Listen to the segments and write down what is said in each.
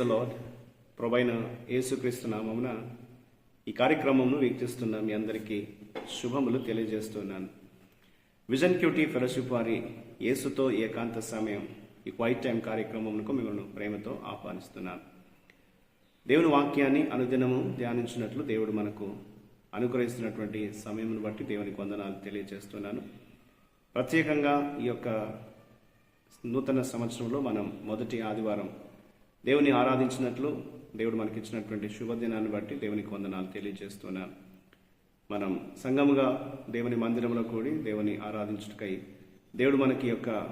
The lord ప్రభైన యేసుక్రీస్తు నామమున ఈ కార్యక్రమంను వీక్షిస్తున్న మీ అందరికీ శుభములు తెలియజేస్తున్నాను. విజన్ క్యూటీ ఫెలోషిప్ వారి యేసుతో ఏకాంత సమయం ఈ క్వైట్ టైం కార్యక్రమంకు మిమ్మల్ని ప్రేమతో ఆహ్వానిస్తున్నాను. దేవుని వాక్యాన్ని అనుదినము ధ్యానించినట్లు దేవుడు మనకు అనుగ్రహిస్తున్నటువంటి సమయమును బట్టి దేవునికి వందనాలు తెలియజేస్తున్నాను. ప్రత్యేకంగా ఈ యొక్క నూతన సంవత్సరంలో మనం మొదటి ఆదివారం దేవుని ఆరాధించినట్లు దేవుడు మనకిచ్చినటువంటి శుభదినాన్ని బట్టి దేవునికి వందనాలు తెలియజేస్తున్నాను. మనం సంఘముగా దేవుని మందిరంలో కూడి దేవుని ఆరాధించుటకై దేవుడు మనకి యొక్క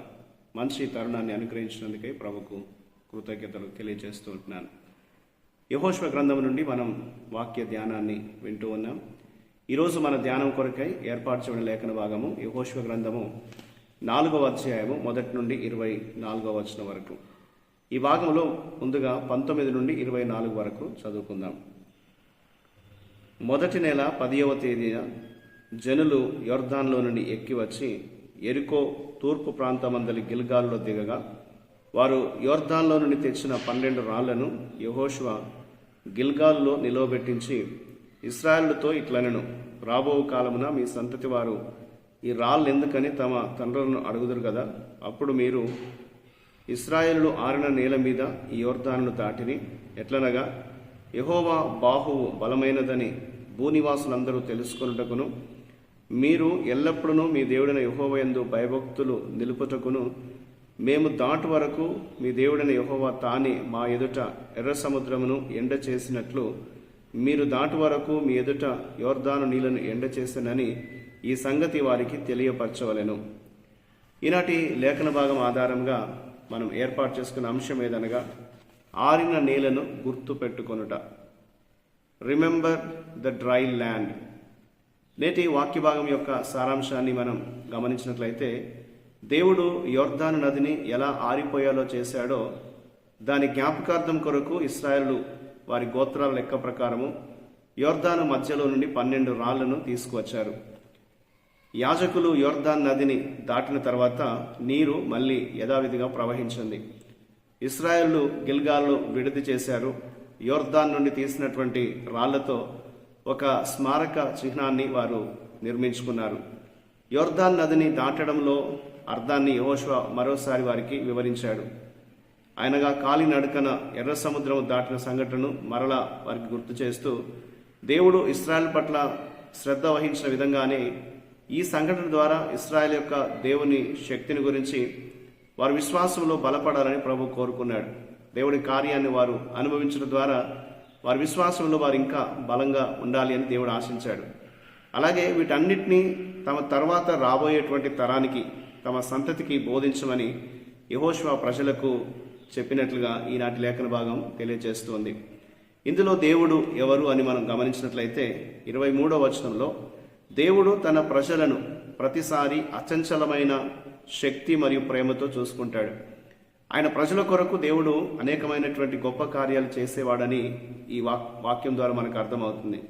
మంచి తరుణాన్ని అనుగ్రహించినందుకై ప్రభుకు కృతజ్ఞతలు తెలియజేస్తూ ఉంటున్నాను. యహోశ్వ గ్రంథం నుండి మనం వాక్య ధ్యానాన్ని వింటూ ఉన్నాం. ఈరోజు మన ధ్యానం కొరకై ఏర్పాటు చేయడం లేఖన భాగము యహోశ్వ గ్రంథము నాలుగవ అధ్యాయము మొదటి నుండి ఇరవై నాలుగవ వచనం వరకు. ఈ భాగంలో ముందుగా పంతొమ్మిది నుండి ఇరవై నాలుగు వరకు చదువుకుందాం. మొదటి నెల పదియవ తేదీన జనులు యోర్ధాన్లో నుండి ఎక్కి వచ్చి ఎరుకో తూర్పు ప్రాంతమందలి గిల్గాల్లో దిగగా వారు యోర్ధాన్లో నుండి తెచ్చిన పన్నెండు రాళ్ళను యహోష్వ గిల్గాల్లో నిలవబెట్టించి ఇస్రాయలుతో ఇట్లనెను రాబో కాలమున మీ సంతతి వారు ఈ రాళ్ళు ఎందుకని తమ తండ్రులను అడుగుదురు కదా అప్పుడు మీరు ఇస్రాయేలు ఆరిన నేల మీద ఈ యోర్దానును దాటిని ఎట్లనగా యహోవా బాహువు బలమైనదని భూనివాసులందరూ తెలుసుకొనుటకును మీరు ఎల్లప్పుడూ మీ దేవుడైన యహోవయందు భయభక్తులు నిలుపుటకును మేము దాటు వరకు మీ దేవుడైన యహోవా తానే మా ఎదుట ఎర్ర సముద్రమును ఎండ చేసినట్లు మీరు దాటు వరకు మీ ఎదుట యోర్దాను నీళ్ళను ఎండ చేసినని ఈ సంగతి వారికి తెలియపరచవలెను. ఈనాటి లేఖన భాగం ఆధారంగా మనం ఏర్పాటు చేసుకున్న అంశం ఏదనగా ఆరిన నేలను గుర్తు పెట్టుకొనుట. రిమెంబర్ ద డ్రై ల్యాండ్ నేటి వాక్య భాగం యొక్క సారాంశాన్ని మనం గమనించినట్లయితే దేవుడు యోర్ధాను నదిని ఎలా ఆరిపోయాలో చేశాడో దాని జ్ఞాపకార్థం కొరకు ఇస్రాయలు వారి గోత్రాల లెక్క ప్రకారము యోర్ధాను మధ్యలో నుండి పన్నెండు రాళ్ళను తీసుకువచ్చారు. యాజకులు యోర్దాన్ నదిని దాటిన తర్వాత నీరు మళ్ళీ యథావిధిగా ప్రవహించింది. ఇస్రాయేళ్ళు గిల్గాల్ను విడుదల చేశారు. యోర్దాన్ నుండి తీసినటువంటి రాళ్ళతో ఒక స్మారక చిహ్నాన్ని వారు నిర్మించుకున్నారు. యోర్దాన్ నదిని దాటడంలో అర్థాన్ని యహోష్వ మరోసారి వారికి వివరించాడు. ఆయనగా కాలినడకన ఎర్ర సముద్రం దాటిన సంఘటనను మరలా వారికి గుర్తు చేస్తూ దేవుడు ఇస్రాయల్ పట్ల శ్రద్ధ వహించిన విధంగానే ఈ సంఘటన ద్వారా ఇస్రాయల్ యొక్క దేవుని శక్తిని గురించి వారి విశ్వాసంలో బలపడాలని ప్రభు కోరుకున్నాడు. దేవుడి కార్యాన్ని వారు అనుభవించడం ద్వారా వారి విశ్వాసంలో వారు ఇంకా బలంగా ఉండాలి అని దేవుడు ఆశించాడు. అలాగే వీటన్నిటినీ తమ తర్వాత రాబోయేటువంటి తరానికి తమ సంతతికి బోధించమని యహోష్వా ప్రజలకు చెప్పినట్లుగా ఈనాటి లేఖన భాగం తెలియజేస్తోంది. ఇందులో దేవుడు ఎవరు అని మనం గమనించినట్లయితే ఇరవై మూడో వచనంలో దేవుడు తన ప్రజలను ప్రతిసారి అచంచలమైన శక్తి మరియు ప్రేమతో చూసుకుంటాడు. ఆయన ప్రజల కొరకు దేవుడు అనేకమైనటువంటి గొప్ప కార్యాలు చేసేవాడని ఈ వాక్ వాక్యం ద్వారా మనకు అర్థమవుతుంది.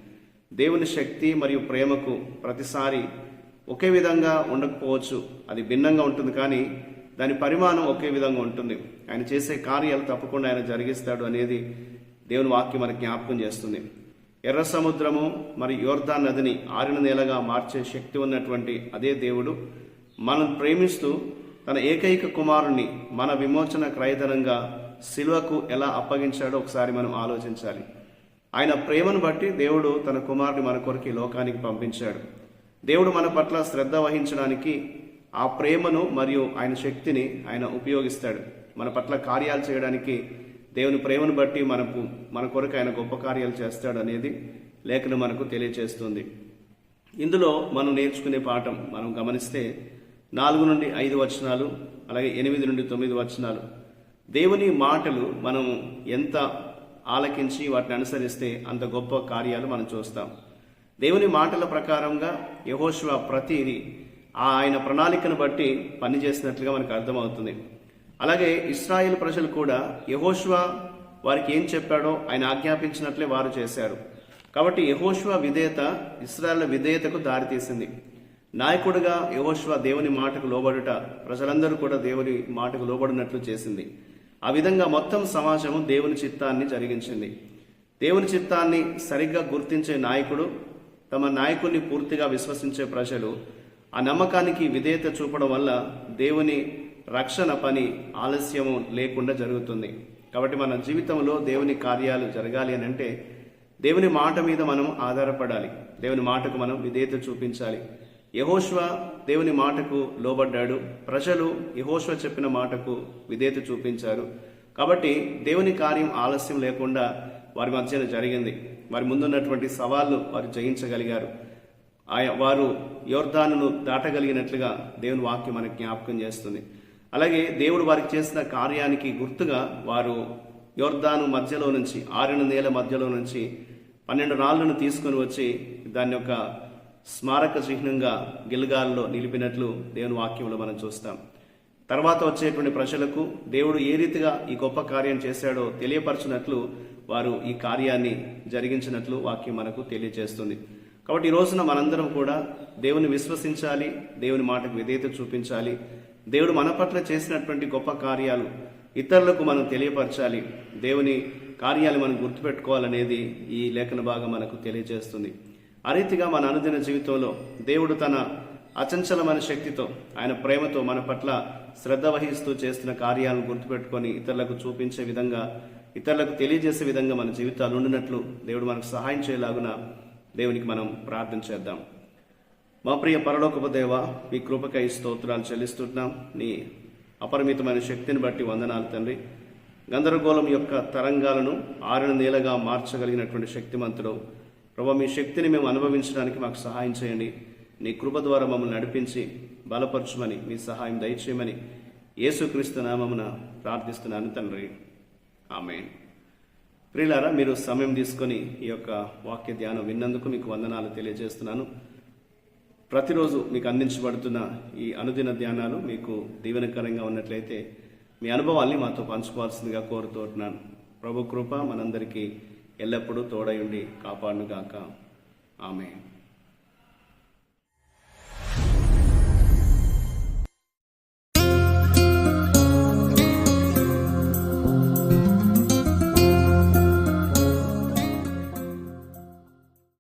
దేవుని శక్తి మరియు ప్రేమకు ప్రతిసారి ఒకే విధంగా ఉండకపోవచ్చు. అది భిన్నంగా ఉంటుంది కానీ దాని పరిమాణం ఒకే విధంగా ఉంటుంది. ఆయన చేసే కార్యాలు తప్పకుండా ఆయన జరిగిస్తాడు అనేది దేవుని వాక్యం మనకు జ్ఞాపకం చేస్తుంది. ఎర్ర సముద్రము మరి యోర్దాన్ నదిని ఆరిన నేలగా మార్చే శక్తి ఉన్నటువంటి అదే దేవుడు. మనం ప్రేమిస్తూ తన ఏకైక కుమారుణ్ణి మన విమోచన క్రయధనంగా శిలువకు ఎలా అప్పగించాడో ఒకసారి మనం ఆలోచించాలి. ఆయన ప్రేమను బట్టి దేవుడు తన కుమారుని మన కొరకు లోకానికి పంపించాడు. దేవుడు మన పట్ల శ్రద్ధ వహించడానికి ఆ ప్రేమను మరియు ఆయన శక్తిని ఆయన ఉపయోగిస్తాడు. మన పట్ల కార్యాలు చేయడానికి దేవుని ప్రేమను బట్టి మనకు మన కొరకు ఆయన గొప్ప కార్యాలు చేస్తాడు అనేది లేఖను మనకు తెలియచేస్తుంది. ఇందులో మనం నేర్చుకునే పాఠం మనం గమనిస్తే నాలుగు నుండి ఐదు వచనాలు అలాగే ఎనిమిది నుండి తొమ్మిది వచనాలు. దేవుని మాటలు మనం ఎంత ఆలకించి వాటిని అనుసరిస్తే అంత గొప్ప కార్యాలు మనం చూస్తాం. దేవుని మాటల ప్రకారంగా యహోశివ ప్రతిది ఆ ఆయన ప్రణాళికను బట్టి పనిచేసినట్లుగా మనకు అర్థమవుతుంది. అలాగే ఇస్రాయేల్ ప్రజలు కూడా యహోష్వా వారికి ఏం చెప్పాడో ఆయన ఆజ్ఞాపించినట్లే వారు చేశారు. కాబట్టి యహోష్వా విధేయత ఇస్రాయల్ విధేయతకు దారితీసింది నాయకుడిగా యహోష్వా దేవుని మాటకు లోబడుట ప్రజలందరూ కూడా దేవుని మాటకు లోబడినట్లు చేసింది. ఆ విధంగా మొత్తం సమాజము దేవుని చిత్తాన్ని జరిగించింది. దేవుని చిత్తాన్ని సరిగ్గా గుర్తించే నాయకుడు తమ నాయకుడిని పూర్తిగా విశ్వసించే ప్రజలు ఆ నమ్మకానికి విధేయత చూపడం వల్ల దేవుని రక్షణ పని ఆలస్యము లేకుండా జరుగుతుంది. కాబట్టి మన జీవితంలో దేవుని కార్యాలు జరగాలి అని అంటే దేవుని మాట మీద మనం ఆధారపడాలి. దేవుని మాటకు మనం విధేయత చూపించాలి. యహోష్వ దేవుని మాటకు లోబడ్డాడు. ప్రజలు యహోష్వ చెప్పిన మాటకు విధేయత చూపించారు. కాబట్టి దేవుని కార్యం ఆలస్యం లేకుండా వారి మధ్యన జరిగింది. వారి ముందున్నటువంటి సవాళ్ళు వారు జయించగలిగారు. ఆయా వారు యోర్ధానును దాటగలిగినట్లుగా దేవుని వాక్యం మనకు జ్ఞాపకం చేస్తుంది. అలాగే దేవుడు వారికి చేసిన కార్యానికి గుర్తుగా వారు యోర్దాను మధ్యలో నుంచి ఆరిన నేల మధ్యలో నుంచి పన్నెండు రాళ్ళను తీసుకొని వచ్చి దాని యొక్క స్మారక చిహ్నంగా గిల్గాల్లో నిలిపినట్లు దేవుని వాక్యంలో మనం చూస్తాం. తర్వాత వచ్చేటువంటి ప్రజలకు దేవుడు ఏ రీతిగా ఈ గొప్ప కార్యం చేశాడో తెలియపరచినట్లు వారు ఈ కార్యాన్ని జరిగించినట్లు వాక్యం మనకు తెలియజేస్తుంది. కాబట్టి ఈ రోజున మనందరం కూడా దేవుని విశ్వసించాలి దేవుని మాటకు విధేయత చూపించాలి దేవుడు మన పట్ల చేసినటువంటి గొప్ప కార్యాలు ఇతరులకు మనం తెలియపరచాలి. దేవుని కార్యాలు మనం గుర్తుపెట్టుకోవాలనేది ఈ లేఖన భాగం మనకు తెలియజేస్తుంది. ఆ రీతిగా మన అనుదిన జీవితంలో దేవుడు తన అచంచలమైన శక్తితో ఆయన ప్రేమతో మన పట్ల శ్రద్ధ వహిస్తూ చేస్తున్న కార్యాలను గుర్తుపెట్టుకొని ఇతరులకు చూపించే విధంగా ఇతరులకు తెలియజేసే విధంగా మన జీవితాలు ఉండినట్లు దేవుడు మనకు సహాయం చేయలాగున దేవునికి మనం ప్రార్థన చేద్దాం. మా ప్రియ పరలోకపు దేవ మీ కృపకై స్తోత్రాలు చెల్లిస్తున్నాం. నీ అపరిమితమైన శక్తిని బట్టి వందనాలు తండ్రి. గందరగోళం యొక్క తరంగాలను ఆరిన నీలగా మార్చగలిగినటువంటి శక్తిమంతుడు. ప్రభా మీ శక్తిని మేము అనుభవించడానికి మాకు సహాయం చేయండి. నీ కృప ద్వారా మమ్మల్ని నడిపించి బలపరచమని మీ సహాయం దయచేయమని యేసుక్రీస్తు నామమున ప్రార్థిస్తున్నాను తండ్రి. ఆమె ప్రియులారా మీరు సమయం తీసుకొని ఈ యొక్క వాక్య ధ్యానం విన్నందుకు మీకు వందనాలు తెలియజేస్తున్నాను. ప్రతిరోజు మీకు అందించబడుతున్న ఈ అనుదిన ధ్యానాలు మీకు దీవెనకరంగా ఉన్నట్లయితే మీ అనుభవాల్ని మాతో పంచుకోవాల్సిందిగా కోరుతున్నాను. ప్రభు కృప మనందరికీ ఎల్లప్పుడూ తోడయుండి కాపాడునుగాక. ఆమె